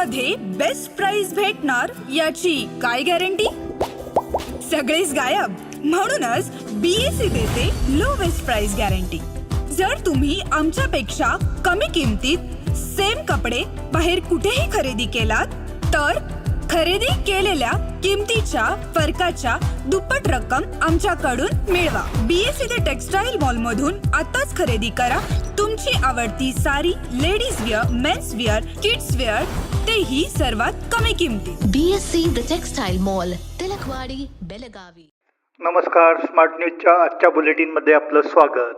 मध्ये best price भेटणार याची काय गॅरंटी सगळेच गायब. म्हणूनच बीएससी देते लो बेस्ट प्राइस गॅरंटी जर तुम्ही आमच्यापेक्षा कमी किमतीत सेम कपडे बाहेर कुठेही खरेदी केलात तर खरेदी केलेल्या किमतीच्या फरकाच्या दुप्पट रक्कम आमच्याकडून मिळवा. बीएससी द टेक्सटाईल मॉल मधून आताच खरेदी करा. तुमची आवडती sari ladies wear men's wear kids wear तेही सर्वात कमी किमतीत BSc The Textile Mall, Tilakwadi Belagavi. नमस्कार स्मार्ट न्यूजच्या आजच्या बुलेटिनमध्ये आपलं स्वागत.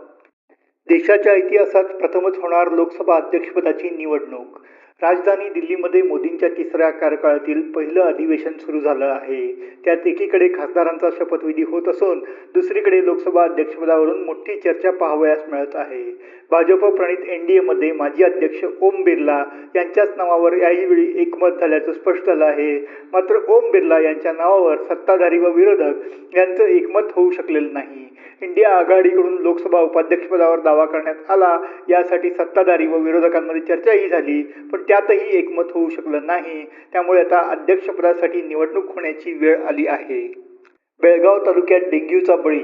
देशाच्या इतिहासात प्रथमच होणार लोकसभा अध्यक्षपदाची निवडणूक. राजधानी दिल्लीमध्ये मोदींच्या तिसऱ्या कार्यकाळातील पहिलं अधिवेशन सुरू झालं आहे. त्यात एकीकडे खासदारांचा शपथविधी होत असून दुसरीकडे लोकसभा अध्यक्षपदावरून मोठी चर्चा पाहावयास मिळत आहे. भाजप प्रणित एन डी एमध्ये माजी अध्यक्ष ओम बिर्ला यांच्याच नावावर याही वेळी एकमत झाल्याचं स्पष्ट झालं आहे. मात्र ओम बिर्ला यांच्या नावावर सत्ताधारी व विरोधक यांचं एकमत होऊ शकलेलं नाही. इंडिया आघाडीकडून लोकसभा उपाध्यक्षपदावर दावा करण्यात आला. यासाठी सत्ताधारी व विरोधकांमध्ये चर्चाही झाली. पण त्यातही एकमत होऊ शकलं नाही. त्यामुळे आता अध्यक्षपदासाठी निवडणूक होण्याची वेळ आली आहे. बेळगाव तालुक्यात डेंग्यूचा बळी.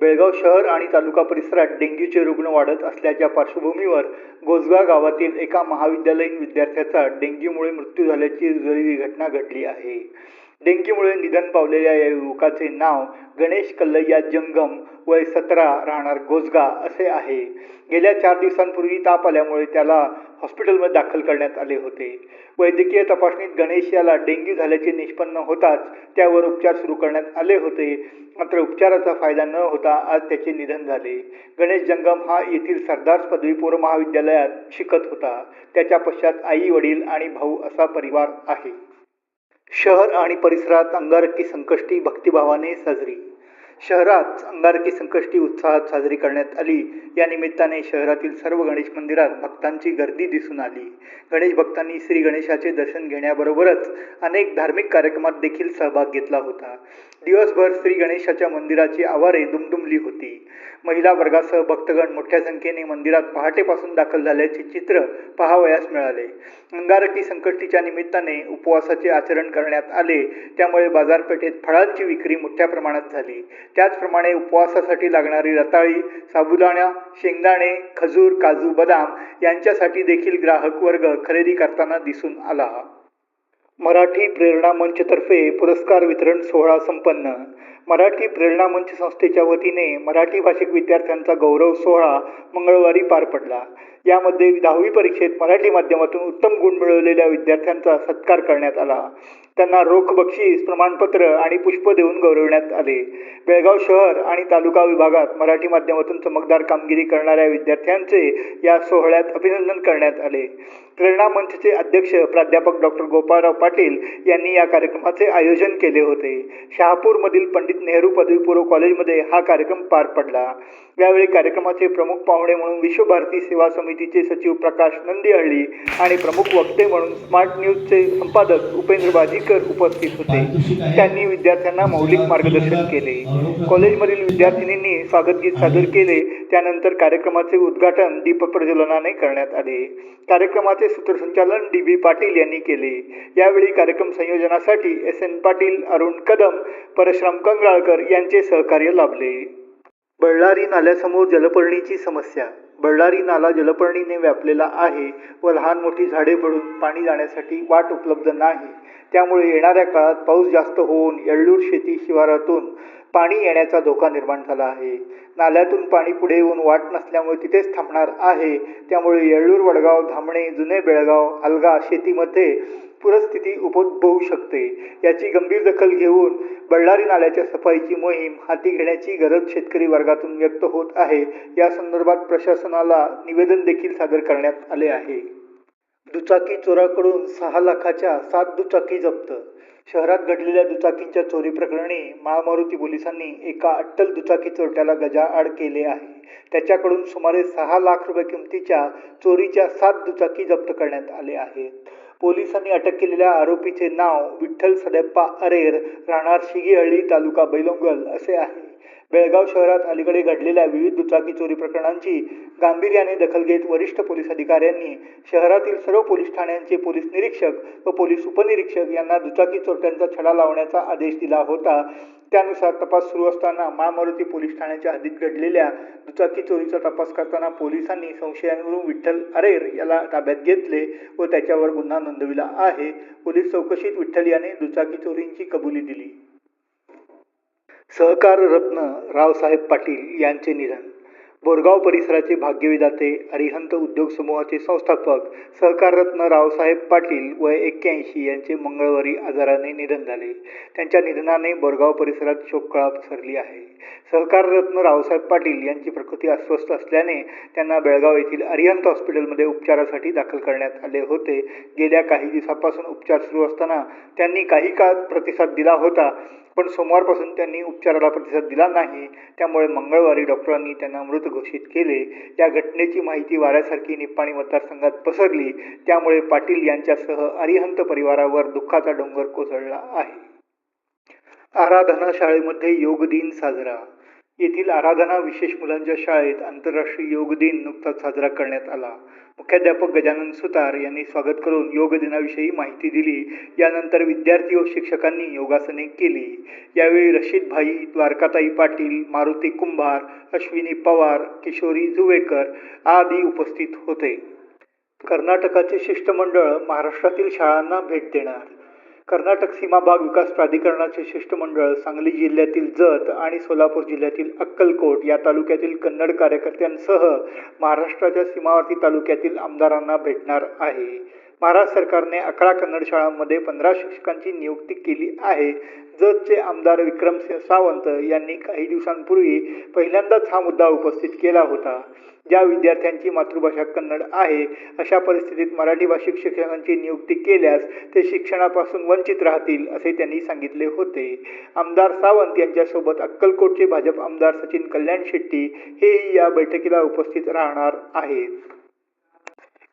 बेळगाव शहर आणि तालुका परिसरात डेंग्यूचे रुग्ण वाढत असल्याच्या पार्श्वभूमीवर गोजगा गावातील एका महाविद्यालयीन विद्यार्थ्याचा डेंग्यूमुळे मृत्यू झाल्याची दुर्दैवी घटना घडली आहे. डेंग्यूमुळे निधन पावलेल्या या युवकाचे नाव गणेश कल्लय्या जंगम वय सतरा राहणार गोसगा असे आहे. गेल्या चार दिवसांपूर्वी ताप आल्यामुळे त्याला हॉस्पिटलमध्ये दाखल करण्यात आले होते. वैद्यकीय तपासणीत गणेश याला डेंग्यू झाल्याचे निष्पन्न होताच त्यावर उपचार सुरू करण्यात आले होते. मात्र उपचाराचा फायदा न होता आज त्याचे निधन झाले. गणेश जंगम हा येथील सरदार पदवीपूर्व महाविद्यालयात शिकत होता. त्याच्या पश्चात आई वडील आणि भाऊ असा परिवार आहे. शहर आणि परिसरात अंगारकी संकष्टी भक्तिभावाने साजरी. शहरात अंगारकी संकष्टी उत्साहात साजरी करण्यात आली. या निमित्ताने शहरातील सर्व गणेश मंदिरात भक्तांची गर्दी दिसून आली. गणेश भक्तांनी श्री गणेशाचे दर्शन घेण्याबरोबरच अनेक धार्मिक कार्यक्रमात देखील सहभाग घेतला होता. दिवसभर श्री गणेशाच्या मंदिराची आवारे दुमदुमली होती. महिला वर्गासह भक्तगण मोठ्या संख्येने मंदिरात पहाटेपासून दाखल झाल्याचे चित्र पहावयास मिळाले. अंगारकी संकष्टीच्या निमित्ताने उपवासाचे आचरण करण्यात आले. त्यामुळे बाजारपेठेत फळांची विक्री मोठ्या प्रमाणात झाली. त्याचप्रमाणे उपवासासाठी लागणारी रताळी साबुदाणा शेंगदाणे खजूर काजू बदाम यांच्यासाठी देखील ग्राहक वर्ग खरेदी करताना दिसून आला. मराठी प्रेरणा मंचतर्फे पुरस्कार वितरण सोहळा संपन्न. मराठी प्रेरणा मंच संस्थेच्या वतीने मराठी भाषिक विद्यार्थ्यांचा गौरव सोहळा मंगळवारी पार पडला. यामध्ये दहावी परीक्षेत मराठी माध्यमातून उत्तम गुण मिळवलेल्या विद्यार्थ्यांचा सत्कार करण्यात आला. त्यांना रोख बक्षीस प्रमाणपत्र आणि पुष्प देऊन गौरवण्यात आले. बेळगाव शहर आणि तालुका विभागात मराठी माध्यमातून चमकदार कामगिरी करणाऱ्या विद्यार्थ्यांचे या सोहळ्यात अभिनंदन करण्यात आले. प्रेरणा मंचचे अध्यक्ष प्राध्यापक डॉक्टर गोपाळराव पाटील यांनी या कार्यक्रमाचे आयोजन केले होते. शहापूरमधील पंडित नेहरू पदवीपूर्व कॉलेजमध्ये हा कार्यक्रम पार पडला. यावेळी कार्यक्रमाचे प्रमुख पाहुणे म्हणून विश्वभारती सेवा समितीचे सचिव प्रकाश नंदिहळ्ळी आणि प्रमुख वक्ते म्हणून स्मार्ट न्यूजचे संपादक उपेंद्र बाजीकर उपस्थित होते. त्यांनी विद्यार्थ्यांना मौलिक मार्गदर्शन केले. कॉलेजमधील विद्यार्थिनींनी स्वागतगीत सादर केले. त्यानंतर कार्यक्रमाचे उद्घाटन दीप प्रज्वलनाने करण्यात आले. कार्यक्रमाचे सूत्रसंचालन डी बी पाटील यांनी केले. यावेळी कार्यक्रम संयोजनासाठी एस एन पाटील अरुण कदम परशुराम कंगराळकर यांचे सहकार्य लाभले. बळ्ळारी नाल्यासमोर जलपर्णीची समस्या. बळ्ळारी नाला जलपर्णीने व्यापलेला आहे व लहान मोठी झाडे पडून पाणी जाण्यासाठी वाट उपलब्ध नाही. त्यामुळे येणाऱ्या काळात पाऊस जास्त होऊन येळ्ळूर शेती शिवारातून पाणी येण्याचा धोका निर्माण झाला आहे. नाल्यातून पाणी पुढे येऊन वाट नसल्यामुळे तिथेच थांबणार आहे. त्यामुळे येळ्ळूर वडगाव धामणे जुने बेळगाव अलगा शेतीमध्ये पूरस्थिती उद्भवू शकते. याची गंभीर दखल घेऊन बळ्ळारी नाल्याच्या सफाईची मोहीम हाती घेण्याची गरज शेतकरी वर्गातून व्यक्त होत आहे. या संदर्भात प्रशासनाला निवेदन देखील सादर करण्यात आले आहे. दुचाकी चोराकडून सहा लाखाच्या सात दुचाकी जप्त. शहरात घडलेल्या दुचाकींच्या चोरी प्रकरणी माळमारुती पोलिसांनी एका अट्टल दुचाकी चोरट्याला गजाआड केले आहे. त्याच्याकडून सुमारे सहा लाख रुपये किमतीच्या चोरीच्या सात दुचाकी जप्त करण्यात आले आहेत. पोलिसांनी अटक केलेल्या आरोपीचे नाव विठ्ठल सदेप्पा अरेर राहणार शिगेहळ्ळी तालुका बैलोंगल असे आहे. बेळगाव शहरात अलीकडे घडलेल्या विविध दुचाकी चोरी प्रकरणांची गांभीर्याने दखल घेत वरिष्ठ पोलीस अधिकाऱ्यांनी शहरातील सर्व पोलीस ठाण्यांचे पोलीस निरीक्षक व पोलीस उपनिरीक्षक यांना दुचाकी चोरट्यांचा छडा लावण्याचा आदेश दिला होता. त्यानुसार तपास सुरू असताना महामारुती पोलीस ठाण्याच्या हद्दीत घडलेल्या दुचाकी चोरीचा तपास करताना पोलिसांनी संशयावरून विठ्ठल अरेर याला ताब्यात घेतले व त्याच्यावर गुन्हा नोंदविला आहे. पोलीस चौकशीत विठ्ठल याने दुचाकी चोरींची कबुली दिली. सहकार रत्न रावसाहेब पाटील यांचे निधन. बोरगाव परिसराचे भाग्यविदाते अरिहंत उद्योग समूहाचे संस्थापक सहकाररत्न रावसाहेब पाटील वय एक्क्याऐंशी यांचे मंगळवारी आजाराने निधन झाले. त्यांच्या निधनाने बोरगाव परिसरात शोककळा पसरली आहे. सहकाररत्न रावसाहेब पाटील यांची प्रकृती अस्वस्थ असल्याने त्यांना बेळगाव येथील अरिहंत हॉस्पिटलमध्ये उपचारासाठी दाखल करण्यात आले होते. गेल्या काही दिवसापासून उपचार सुरू असताना त्यांनी काही काळ प्रतिसाद दिला होता पण सोमवारपासून त्यांनी उपचाराला प्रतिसाद दिला नाही. त्यामुळे मंगळवारी डॉक्टरांनी त्यांना मृत घोषित केले. या घटनेची माहिती वाऱ्यासारखी निप्पाणी मतदारसंघात पसरली. त्यामुळे पाटील यांच्यासह अरिहंत परिवारावर दुःखाचा डोंगर कोसळला आहे. आराधना शाळेमध्ये योग दिन साजरा येथील आराधना विशेष मुलांच्या शाळेत आंतरराष्ट्रीय योग दिन नुकताच साजरा करण्यात आला. मुख्याध्यापक गजानन सुतार यांनी स्वागत करून योग दिनाविषयी माहिती दिली. यानंतर विद्यार्थी व शिक्षकांनी योगासने केली. यावेळी रशीद भाई द्वारकाताई पाटील मारुती कुंभार अश्विनी पवार किशोरी जुवेकर आदी उपस्थित होते. कर्नाटकाचे शिष्टमंडळ महाराष्ट्रातील शाळांना भेट देणार. कर्नाटक सीमा भाग विकास प्राधिकरणाचे शिष्टमंडळ सांगली जिल्ह्यातील जत आणि सोलापूर जिल्ह्यातील अक्कलकोट या तालुक्यातील कन्नड कार्यकर्त्यांसह महाराष्ट्राच्या सीमावर्ती तालुक्यातील आमदारांना भेटणार आहे. महाराष्ट्र सरकारने अकरा कन्नड शाळांमध्ये पंधरा शिक्षकांची नियुक्ती केली आहे. जतचे आमदार विक्रमसिंह सावंत यांनी काही दिवसांपूर्वी पहिल्यांदाच हा मुद्दा उपस्थित केला होता. ज्या विद्यार्थ्यांची मातृभाषा कन्नड आहे अशा परिस्थितीत मराठी भाषिक शिक्षकांची नियुक्ती केल्यास ते शिक्षणापासून वंचित राहतील असे त्यांनी सांगितले होते. आमदार सावंत यांच्यासोबत अक्कलकोटचे भाजप आमदार सचिन कल्याण शेट्टी हेही या बैठकीला उपस्थित राहणार आहेत.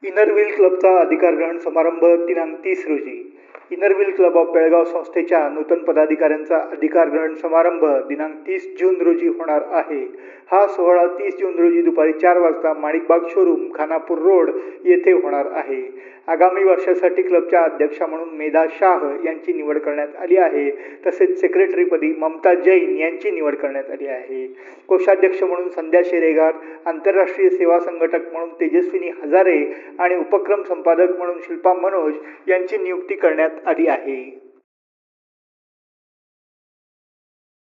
इनरव्हील क्लबचा अधिकार ग्रहण समारंभ दिनांक तीस रोजी. इनरव्हील क्लब ऑफ बेळगाव संस्थेच्या नूतन पदाधिकाऱ्यांचा अधिकार ग्रहण समारंभ दिनांक तीस जून रोजी होणार आहे. हा सोहळा तीस जून रोजी दुपारी चार वाजता माणिकबाग शोरूम खानापूर रोड येथे होणार आहे. आगामी वर्षासाठी क्लबच्या अध्यक्षा म्हणून मेधा शाह यांची निवड करण्यात आली आहे. तसेच सेक्रेटरीपदी ममता जैन यांची निवड करण्यात आली आहे. कोषाध्यक्ष म्हणून संध्या शेरेगार आंतरराष्ट्रीय सेवा संघटक म्हणून तेजस्विनी हजारे आणि उपक्रम संपादक म्हणून शिल्पा मनोज यांची नियुक्ती करण्यात आली आहे.